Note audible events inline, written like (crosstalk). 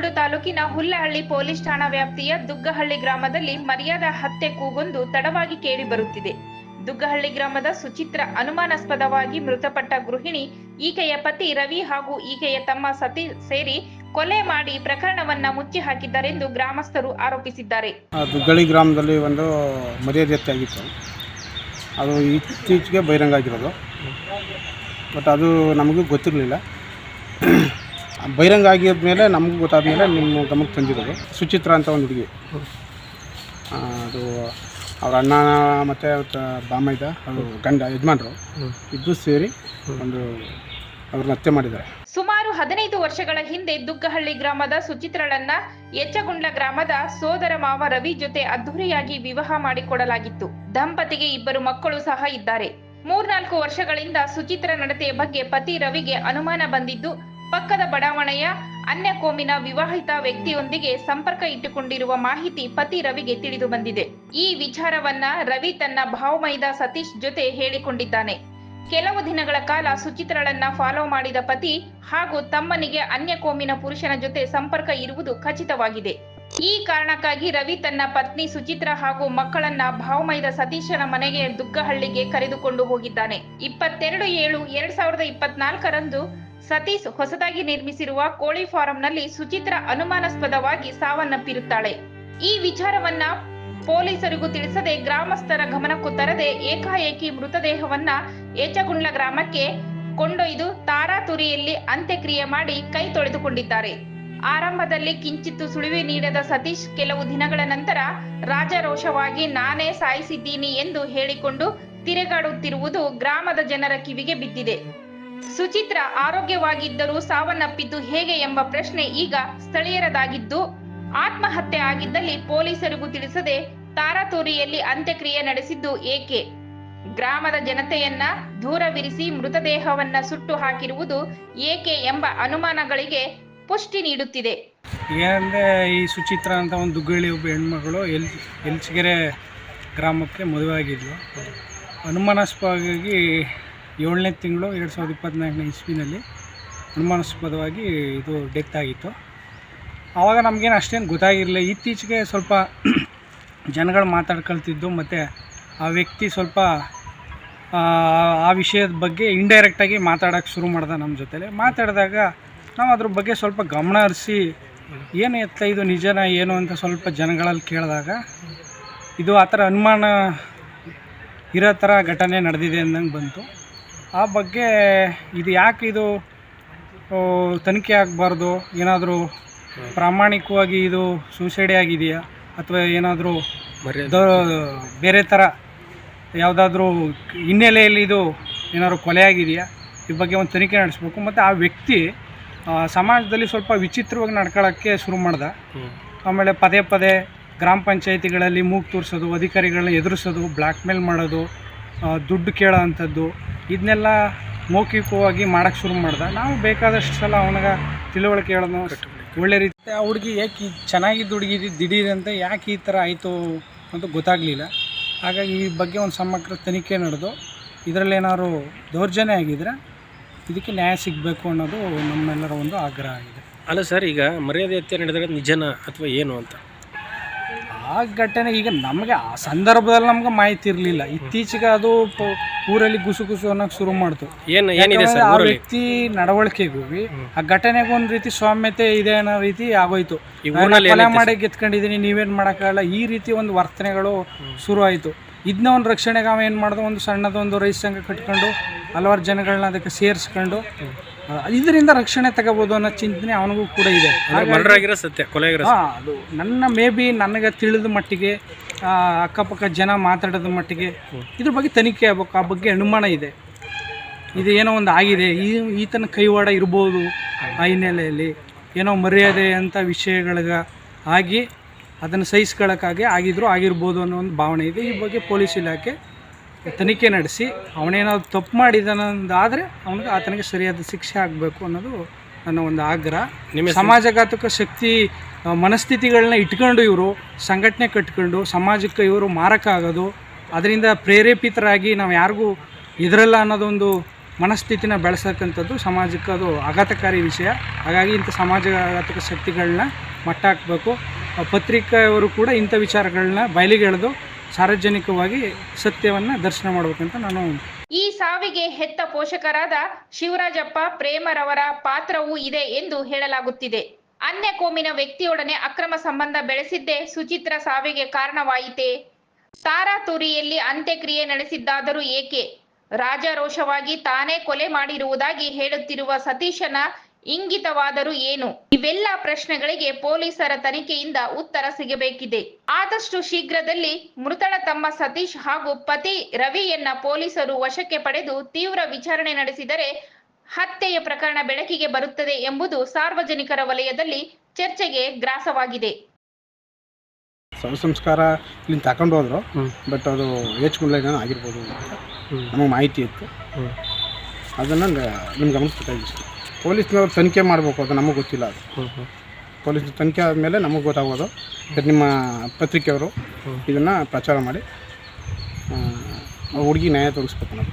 ತಾಲೂಕಿನ ಹುಲ್ಲಹಳ್ಳಿ ಪೊಲೀಸ್ ಠಾಣಾ ವ್ಯಾಪ್ತಿಯ ದುಗ್ಗಹಳ್ಳಿ ಗ್ರಾಮದಲ್ಲಿ ಮರ್ಯಾದ ಹತ್ಯೆ ಕೂಗೊಂದು ತಡವಾಗಿ ಕೇಳಿ ಬರುತ್ತಿದೆ. ದುಗ್ಗಹಳ್ಳಿ ಗ್ರಾಮದ ಸುಚಿತ್ರ ಅನುಮಾನಾಸ್ಪದವಾಗಿ ಮೃತಪಟ್ಟ ಗೃಹಿಣಿ, ಈಕೆಯ ಪತಿ ರವಿ ಹಾಗೂ ಈಕೆಯ ತಮ್ಮ ಸತಿ ಸೇರಿ ಕೊಲೆ ಮಾಡಿ ಪ್ರಕರಣವನ್ನ ಮುಚ್ಚಿ ಹಾಕಿದ್ದಾರೆಂದು ಗ್ರಾಮಸ್ಥರು ಆರೋಪಿಸಿದ್ದಾರೆ. ದುಗ್ಗಳಿ ಗ್ರಾಮದಲ್ಲಿ ಒಂದು ಮರ್ಯಾದೆ ಆಗಿತ್ತು. ಅದು ಇತ್ತೀಚೆಗೆ ಬಹಿರಂಗ ಆಗಿರೋದು ಬಟ್ ಅದು ನಮಗೂ ಗೊತ್ತಿರಲಿಲ್ಲ. ಬಹಿರಂಗ ಆಗಿದ ಮೇಲೆ ನಮಗೂ ಗೊತ್ತಾದ ಮೇಲೆ ನಿಮ್ಮ ಗಮನಕ್ಕೆ ತಂದಿರೋದು. ಸುಚಿತ್ರ ಅಂತ ಒಂದು ಹುಡುಗಿ. ಅದು ಅವ್ರ ಅಣ್ಣ ಮತ್ತು ಬಾಮ ಇದ್ದ ಅವರು ಗಂಡ ಯಜಮಾನರು. ಇಬ್ಬರು ಸೇರಿ ಒಂದು ಅವ್ರನ್ನ ಹತ್ಯೆ ಮಾಡಿದ್ದಾರೆ. ಸುಮಾರು ಹದಿನೈದು ವರ್ಷಗಳ ಹಿಂದೆ ದುಗ್ಗಹಳ್ಳಿ ಗ್ರಾಮದ ಸುಚಿತ್ರಳನ್ನ ಎಚ್ಚಗುಂಡ್ಲ ಗ್ರಾಮದ ಸೋದರ ಮಾವ ರವಿ ಜೊತೆ ಅದ್ದೂರಿಯಾಗಿ ವಿವಾಹ ಮಾಡಿಕೊಡಲಾಗಿತ್ತು. ದಂಪತಿಗೆ ಇಬ್ಬರು ಮಕ್ಕಳು ಸಹ ಇದ್ದಾರೆ. ಮೂರ್ನಾಲ್ಕು ವರ್ಷಗಳಿಂದ ಸುಚಿತ್ರ ನಡತೆಯ ಬಗ್ಗೆ ಪತಿ ರವಿಗೆ ಅನುಮಾನ ಬಂದಿದ್ದು ಪಕ್ಕದ ಬಡಾವಣೆಯ ಅನ್ಯ ಕೋಮಿನ ವಿವಾಹಿತ ವ್ಯಕ್ತಿಯೊಂದಿಗೆ ಸಂಪರ್ಕ ಇಟ್ಟುಕೊಂಡಿರುವ ಮಾಹಿತಿ ಪತಿ ರವಿಗೆ ತಿಳಿದು ಬಂದಿದೆ. ಈ ವಿಚಾರವನ್ನ ರವಿ ತನ್ನ ಭಾವಮೈದ ಸತೀಶ್ ಜೊತೆ ಹೇಳಿಕೊಂಡಿದ್ದಾನೆ. ಕೆಲವು ದಿನಗಳ ಕಾಲ ಸುಚಿತ್ರಳನ್ನ ಫಾಲೋ ಮಾಡಿದ ಪತಿ ಹಾಗೂ ತಮ್ಮನಿಗೆ ಅನ್ಯ ಕೋಮಿನ ಪುರುಷನ ಜೊತೆ ಸಂಪರ್ಕ ಇರುವುದು ಖಚಿತವಾಗಿದೆ. ಈ ಕಾರಣಕ್ಕಾಗಿ ರವಿ ತನ್ನ ಪತ್ನಿ ಸುಚಿತ್ರ ಹಾಗೂ ಮಕ್ಕಳನ್ನ ಭಾವಮೈದ ಸತೀಶನ ಮನೆಗೆ ದುಗ್ಗಹಳ್ಳಿಗೆ ಕರೆದುಕೊಂಡು ಹೋಗಿದ್ದಾನೆ. ಇಪ್ಪತ್ತೆರಡು ಏಳು ಎರಡ್ ಸಾವಿರದ ಇಪ್ಪತ್ನಾಲ್ಕರಂದು ಸತೀಶ್ ಹೊಸದಾಗಿ ನಿರ್ಮಿಸಿರುವ ಕೋಳಿ ಫಾರಂನಲ್ಲಿ ಸುಚಿತ್ರ ಅನುಮಾನಾಸ್ಪದವಾಗಿ ಸಾವನ್ನಪ್ಪಿರುತ್ತಾಳೆ. ಈ ವಿಚಾರವನ್ನ ಪೊಲೀಸರಿಗೂ ತಿಳಿಸದೆ ಗ್ರಾಮಸ್ಥರ ಗಮನಕ್ಕೂ ತರದೆ ಏಕಾಏಕಿ ಮೃತದೇಹವನ್ನ ಏಚಗುಂಡ್ಲ ಗ್ರಾಮಕ್ಕೆ ಕೊಂಡೊಯ್ದು ತಾರಾತುರಿಯಲ್ಲಿ ಅಂತ್ಯಕ್ರಿಯೆ ಮಾಡಿ ಕೈ ತೊಳೆದುಕೊಂಡಿದ್ದಾರೆ. ಆರಂಭದಲ್ಲಿ ಕಿಂಚಿತ್ತು ಸುಳಿವೆ ನೀಡದ ಸತೀಶ್ ಕೆಲವು ದಿನಗಳ ನಂತರ ರಾಜರೋಷವಾಗಿ, ನಾನೇ ಸಾಯಿಸಿದ್ದೀನಿ ಎಂದು ಹೇಳಿಕೊಂಡು ತಿರುಗಾಡುತ್ತಿರುವುದು ಗ್ರಾಮದ ಜನರ ಕಿವಿಗೆ ಬಿದ್ದಿದೆ. ಸುಚಿತ್ರ ಆರೋಗ್ಯವಾಗಿದ್ದರೂ ಸಾವನ್ನಪ್ಪಿದ್ದು ಹೇಗೆ ಎಂಬ ಪ್ರಶ್ನೆ ಈಗ ಸ್ಥಳೀಯರದಾಗಿದ್ದು, ಆತ್ಮಹತ್ಯೆ ಆಗಿದ್ದಲ್ಲಿ ಪೊಲೀಸರಿಗೂ ತಿಳಿಸದೆ ತಾರಾತೂರಿಯಲ್ಲಿ ಅಂತ್ಯಕ್ರಿಯೆ ನಡೆಸಿದ್ದು ಏಕೆ? ಗ್ರಾಮದ ಜನತೆಯನ್ನ ದೂರವಿರಿಸಿ ಮೃತದೇಹವನ್ನ ಸುಟ್ಟು ಹಾಕಿರುವುದು ಏಕೆ ಎಂಬ ಅನುಮಾನಗಳಿಗೆ ಪುಷ್ಟಿ ನೀಡುತ್ತಿದೆ. ಏನಂದ್ರೆ ಈ ಸುಚಿತ್ರ ಅಂತ ಒಂದು ದುಗ್ಗಳಿ ಒಬ್ಬ ಹೆಣ್ಮಗಳು ಎಲ್, ಎಲ್ಚಿಗೆರೆ ಗ್ರಾಮಕ್ಕೆ ಮದುವೆ ಆಗಿದ್ಲು. ಅನುಮಾನಾಸ್ಪದವಾಗಿ ಏಳನೇ ತಿಂಗಳು ಎರಡು ಸಾವಿರದ ಇಪ್ಪತ್ತ್ನಾಲ್ಕನೇ ಇಸ್ವಿನಲ್ಲಿ ಅನುಮಾನಾಸ್ಪದವಾಗಿ ಇದು ಡೆತ್ ಆಗಿತ್ತು. ಆವಾಗ ನಮಗೇನು ಅಷ್ಟೇನು ಗೊತ್ತಾಗಿರಲಿಲ್ಲ. ಇತ್ತೀಚೆಗೆ ಸ್ವಲ್ಪ (clears throat) ಜನಗಳು ಮಾತಾಡ್ಕೊಳ್ತಿದ್ದು ಮತ್ತು ಆ ವ್ಯಕ್ತಿ ಸ್ವಲ್ಪ ಆ, ವಿಷಯದ ಬಗ್ಗೆ ಇಂಡೈರೆಕ್ಟಾಗಿ ಮಾತಾಡೋಕ್ಕೆ ಶುರು ಮಾಡ್ದೆ ನಮ್ಮ ಜೊತೇಲಿ. ಮಾತಾಡಿದಾಗ ನಾವು ಅದ್ರ ಬಗ್ಗೆ ಸ್ವಲ್ಪ ಗಮನ ಹರಿಸಿ ಏನು ಎತ್ತ ಇದು ನಿಜನ ಏನು ಅಂತ ಸ್ವಲ್ಪ ಜನಗಳಲ್ಲಿ ಕೇಳಿದಾಗ ಇದು ಆ ಥರ ಅನುಮಾನ ಇರೋ ಥರ ಘಟನೆ ನಡೆದಿದೆ ಅಂದಂಗೆ ಬಂತು. ಆ ಬಗ್ಗೆ ಇದು ಯಾಕೆ ಇದು ತನಿಖೆ ಆಗಬಾರ್ದು? ಏನಾದರೂ ಪ್ರಾಮಾಣಿಕವಾಗಿ ಇದು ಸೂಸೈಡೇ ಆಗಿದೆಯಾ? ಅಥವಾ ಏನಾದರೂ ಬೇರೆ ಥರ ಯಾವುದಾದ್ರೂ ಹಿನ್ನೆಲೆಯಲ್ಲಿ ಇದು ಏನಾದ್ರು ಕೊಲೆ ಆಗಿದೆಯಾ? ಈ ಬಗ್ಗೆ ಒಂದು ತನಿಖೆ ನಡೆಸಬೇಕು. ಮತ್ತು ಆ ವ್ಯಕ್ತಿ ಸಮಾಜದಲ್ಲಿ ಸ್ವಲ್ಪ ವಿಚಿತ್ರವಾಗಿ ನಡ್ಕೊಳ್ಳೋಕ್ಕೆ ಶುರು ಮಾಡ್ದ. ಆಮೇಲೆ ಪದೇ ಪದೇ ಗ್ರಾಮ ಪಂಚಾಯಿತಿಗಳಲ್ಲಿ ಮೂಗು ತೋರಿಸೋದು ಅಧಿಕಾರಿಗಳನ್ನ ಎದುರಿಸೋದು ಬ್ಲ್ಯಾಕ್ಮೇಲ್ ಮಾಡೋದು ದುಡ್ಡು ಕೇಳೋ ಅಂಥದ್ದು ಇದನ್ನೆಲ್ಲ ಮೌಖಿಕವಾಗಿ ಮಾಡೋಕ್ಕೆ ಶುರು ಮಾಡ್ದೆ. ನಾವು ಬೇಕಾದಷ್ಟು ಸಲ ಅವನಿಗೆ ತಿಳುವಳಿಕೆ ಹೇಳೋದು ಒಳ್ಳೆ ರೀತಿ ಆ ಹುಡುಗಿ ಯಾಕೆ ಚೆನ್ನಾಗಿದ್ದು ಹುಡುಗಿ ದಿಢೀರ್ ಅಂತ ಯಾಕೆ ಈ ಥರ ಆಯಿತು ಅಂತ ಗೊತ್ತಾಗಲಿಲ್ಲ. ಹಾಗಾಗಿ ಈ ಬಗ್ಗೆ ಒಂದು ಸಮಗ್ರ ತನಿಖೆ ನಡೆದು ಇದರಲ್ಲಿ ಏನಾದ್ರು ದೌರ್ಜನ್ಯ ಆಗಿದ್ರೆ ಇದಕ್ಕೆ ನ್ಯಾಯ ಸಿಗಬೇಕು ಅನ್ನೋದು ನಮ್ಮೆಲ್ಲರ ಒಂದು ಆಗ್ರಹ ಆಗಿದೆ. ಅಲ್ಲ ಸರ್ ಈಗ ಮರ್ಯಾದೆ ಹತ್ಯೆ ನಡೆದರೆ ನಿಜನ ಅಥವಾ ಏನು ಅಂತ? ಆ ಘಟನೆ ಈಗ ನಮಗೆ ಆ ಸಂದರ್ಭದಲ್ಲಿ ನಮ್ಗೆ ಮಾಹಿತಿ ಇರಲಿಲ್ಲ ಇತ್ತೀಚೆಗೆ ಅದು ಪ- ಊರಲ್ಲಿ ಗುಸು ಗುಸು ಅನ್ನೋಕೆ ಶುರು ಮಾಡ್ತು. ಏನು ಏನಿದೆ ಯಾಕಂದ್ರೆ ಸರ್ ಆ ಊರಲ್ಲಿ? ವ್ಯಕ್ತಿ ನಡವಳಿಕೆಗೂ ಆ ಘಟನೆಗೂ ಒಂದು ರೀತಿ ಸ್ವಾಮ್ಯತೆ ಇದೆ ಅನ್ನೋ ರೀತಿ ಆಗೋಯ್ತು. ಈ ನಾನು ಊರಲ್ಲಿ ಕೊಲೆ ಮಾಡಿ ಗೆತ್ಕೊಂಡಿದ್ದೀನಿ ನೀವೇನು ಮಾಡೋಕ್ಕಾಗಲ್ಲ. ಈ ರೀತಿ ಒಂದು ವರ್ತನೆಗಳು ಶುರು ಆಯಿತು ಇದನ್ನ ಒಂದು ರಕ್ಷಣೆಗೆ ಅವ ಏನು ಮಾಡ್ದ ಒಂದು ಸಣ್ಣದೊಂದು ರೈತ ಸಂಘ ಕಟ್ಕೊಂಡು ಹಲವಾರು ಜನಗಳನ್ನ ಅದಕ್ಕೆ ಸೇರಿಸ್ಕೊಂಡು ಇದರಿಂದ ರಕ್ಷಣೆ ತಗೋಬೋದು ಅನ್ನೋ ಚಿಂತನೆ ಅವನಿಗೂ ಕೂಡ ಇದೆ. ಮರ್ಡರ್ ಸತ್ಯ ಕೊಲೆ ಹಾಂ ಅದು ನನ್ನ ಮೇ ಬಿ ನನಗೆ ತಿಳಿದ ಮಟ್ಟಿಗೆ ಅಕ್ಕಪಕ್ಕ ಜನ ಮಾತಾಡೋದ ಮಟ್ಟಿಗೆ ಇದ್ರ ಬಗ್ಗೆ ತನಿಖೆ ಆಗ್ಬೇಕು ಆ ಬಗ್ಗೆ ಅನುಮಾನ ಇದೆ. ಇದು ಏನೋ ಒಂದು ಆಗಿದೆ ಈ ಈತನ ಕೈವಾಡ ಇರ್ಬೋದು ಆ ಹಿನ್ನೆಲೆಯಲ್ಲಿ. ಏನೋ ಮರ್ಯಾದೆ ಅಂತ ವಿಷಯಗಳಿಗೆ ಆಗಿ ಅದನ್ನು ಸಹಿಸ್ಕೊಳ್ಳೋಕ್ಕಾಗಿ ಆಗಿದ್ರು ಆಗಿರ್ಬೋದು ಅನ್ನೋ ಒಂದು ಭಾವನೆ ಇದೆ. ಈ ಬಗ್ಗೆ ಪೊಲೀಸ್ ಇಲಾಖೆ ತನಿಖೆ ನಡೆಸಿ ಅವನೇನಾದ್ರು ತಪ್ಪು ಮಾಡಿದಾನಂದಾದರೆ ಅವನಿಗೆ ಆತನಿಗೆ ಸರಿಯಾದ ಶಿಕ್ಷೆ ಆಗಬೇಕು ಅನ್ನೋದು ನನ್ನ ಒಂದು ಆಗ್ರಹ. ನಿಮ್ಮ ಸಮಾಜಘಾತಕ ಶಕ್ತಿ ಮನಸ್ಥಿತಿಗಳನ್ನ ಇಟ್ಕೊಂಡು ಇವರು ಸಂಘಟನೆ ಕಟ್ಕೊಂಡು ಸಮಾಜಕ್ಕೆ ಇವರು ಮಾರಕ ಆಗೋದು ಅದರಿಂದ ಪ್ರೇರೇಪಿತರಾಗಿ ನಾವು ಯಾರಿಗೂ ಇದರಲ್ಲ ಅನ್ನೋದೊಂದು ಮನಸ್ಥಿತಿನ ಬೆಳೆಸಕ್ಕಂಥದ್ದು ಸಮಾಜಕ್ಕೆ ಅದು ಆಘಾತಕಾರಿ ವಿಷಯ. ಹಾಗಾಗಿ ಇಂಥ ಸಮಾಜಘಾತಕ ಶಕ್ತಿಗಳನ್ನ ಮಟ್ಟ ಹಾಕಬೇಕು ಪತ್ರಿಕೆಯವರು ಕೂಡ ಇಂಥ ವಿಚಾರಗಳನ್ನ ಬಯಲಿಗೆ ಎಳೆದು ಸಾರ್ವಜನಿಕವಾಗಿ ಸತ್ಯವನ್ನ ದರ್ಶನ ಮಾಡಬೇಕಂತ ನಾನು ಈ ಸಾವಿಗೆ ಹೆತ್ತ ಪೋಷಕರಾದ ಶಿವರಾಜಪ್ಪ ಪ್ರೇಮರವರ ಪಾತ್ರವೂ ಇದೆ ಎಂದು ಹೇಳಲಾಗುತ್ತಿದೆ. ಅನ್ಯ ಕೋಮಿನ ವ್ಯಕ್ತಿಯೊಡನೆ ಅಕ್ರಮ ಸಂಬಂಧ ಬೆಳೆಸಿದ್ದೇ ಸುಚಿತ್ರ ಸಾವಿಗೆ ಕಾರಣವಾಯಿತೆ? ತಾರಾತುರಿಯಲ್ಲಿ ಅಂತ್ಯಕ್ರಿಯೆ ನಡೆಸಿದ್ದಾದರೂ ಏಕೆ? ರಾಜಾರೋಷವಾಗಿ ತಾನೇ ಕೊಲೆ ಮಾಡಿರುವುದಾಗಿ ಹೇಳುತ್ತಿರುವ ಸತೀಶನ ಇಂಗಿತವಾದರೂ ಏನು? ಇವೆಲ್ಲ ಪ್ರಶ್ನೆಗಳಿಗೆ ಪೊಲೀಸರ ತನಿಖೆಯಿಂದ ಉತ್ತರ ಸಿಗಬೇಕಿದೆ. ಆದಷ್ಟು ಶೀಘ್ರದಲ್ಲಿ ಮೃತಳ ತಮ್ಮ ಸತೀಶ್ ಹಾಗೂ ಪತಿ ರವಿಯನ್ನ ಪೊಲೀಸರು ವಶಕ್ಕೆ ಪಡೆದು ತೀವ್ರ ವಿಚಾರಣೆ ನಡೆಸಿದರೆ ಹತ್ಯೆಯ ಪ್ರಕರಣ ಬೆಳಕಿಗೆ ಬರುತ್ತದೆ ಎಂಬುದು ಸಾರ್ವಜನಿಕರ ವಲಯದಲ್ಲಿ ಚರ್ಚೆಗೆ ಗ್ರಾಸವಾಗಿದೆ. ಸಂಸ್ಕಾರ ಇಲ್ಲಿ ತಗೊಂಡು ಹೋದ್ರು. ಬಟ್ ಅದು ಏನಾದ್ರು ಆಗಿರ್ಬೋದು ಅಂತ ನಮಗೆ ಮಾಹಿತಿ ಇತ್ತು. ಅದನ್ನು ನಿಮ್ಗೆ ಗಮನಿಸ್ಬೇಕಾಗಿತ್ತು. ಪೊಲೀಸ್ನವ್ರು ತನಿಖೆ ಮಾಡಬೇಕು ಅದು ನಮಗೆ ಗೊತ್ತಿಲ್ಲ ಅದು. ಪೊಲೀಸ್ ತನಿಖೆ ಆದಮೇಲೆ ನಮಗೆ ಗೊತ್ತಾಗೋದು. ಮತ್ತೆ ನಿಮ್ಮ ಪತ್ರಿಕೆಯವರು ಇದನ್ನು ಪ್ರಚಾರ ಮಾಡಿ ಹುಡುಗಿ ನ್ಯಾಯ ತೋರಿಸ್ಬೇಕು ನಾವು